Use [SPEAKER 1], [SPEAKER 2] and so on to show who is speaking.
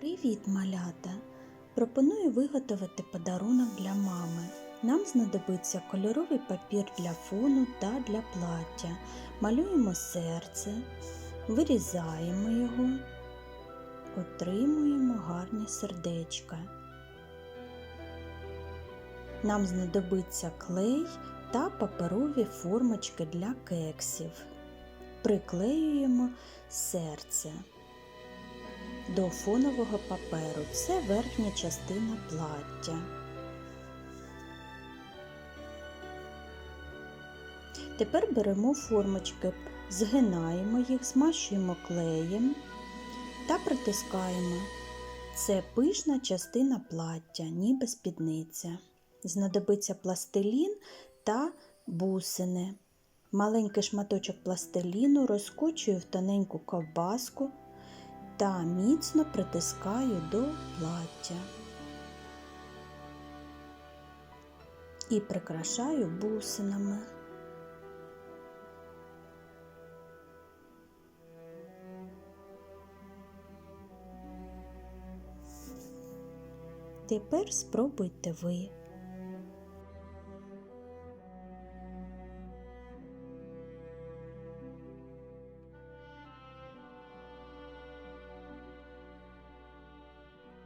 [SPEAKER 1] Привіт, малята! Пропоную виготовити подарунок для мами. Нам знадобиться кольоровий папір для фону та для плаття. Малюємо серце, вирізаємо його, отримуємо гарні сердечка. Нам знадобиться клей та паперові формочки для кексів. Приклеюємо серце до фонового паперу. Це верхня частина плаття. Тепер беремо формочки, згинаємо їх, змащуємо клеєм та притискаємо. Це пишна частина плаття, ніби спідниця. Знадобиться пластилін та бусини. Маленький шматочок пластиліну розкочую в тоненьку ковбаску та міцно притискаю до плаття і прикрашаю бусинами. Тепер спробуйте ви.